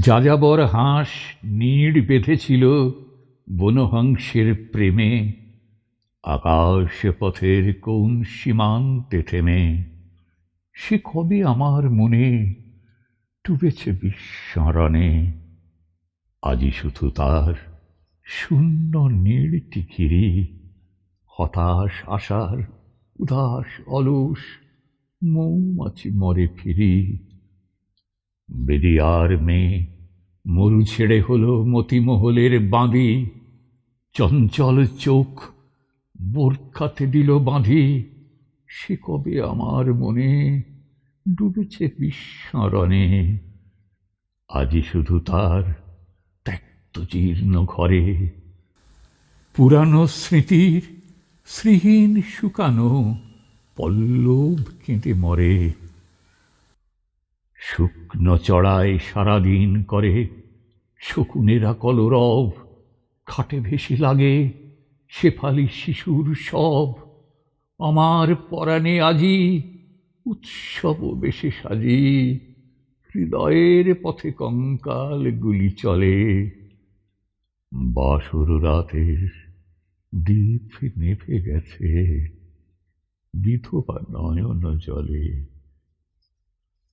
যাযাবর হাঁস নীড় বেঁধেছিল বনহংসের প্রেমে আকাশ পথের কোন সীমান্তে থেমে। সে কবে আমার মনে ডুবেছে বিস্মরণে। আজি শুধু তার শূন্য নীড়টি ঘিরি হতাশ আশার উদাস অলস মৌমাছি মরে ফিরি। বেরিয়ার মেয়ে মরু ছেড়ে হলো মতিমহলের বাঁধি। চঞ্চল চোখ বোরখাতে দিল বাঁধি। সে কবে আমার মনে ডুবেছে বিস্মরণে। আজি শুধু তার ত্যক্ত জীর্ণ ঘরে। পুরানো স্মৃতির শ্রীহীন শুকানো পল্লব কেঁদে মরে। শুকনো চড়ায় সারাদিন করে, শকুনেরা কলরব, খাটে ভেসে লাগে, শেফালি শিশুর সব। আমার পরাণে আজি উৎসব বেশে সাজি, হৃদয়ের পথে কঙ্কাল গুলি চলে। বাসর রাতের দ্বীপ নেভে গেছে, বিধবা নয়ন জলে।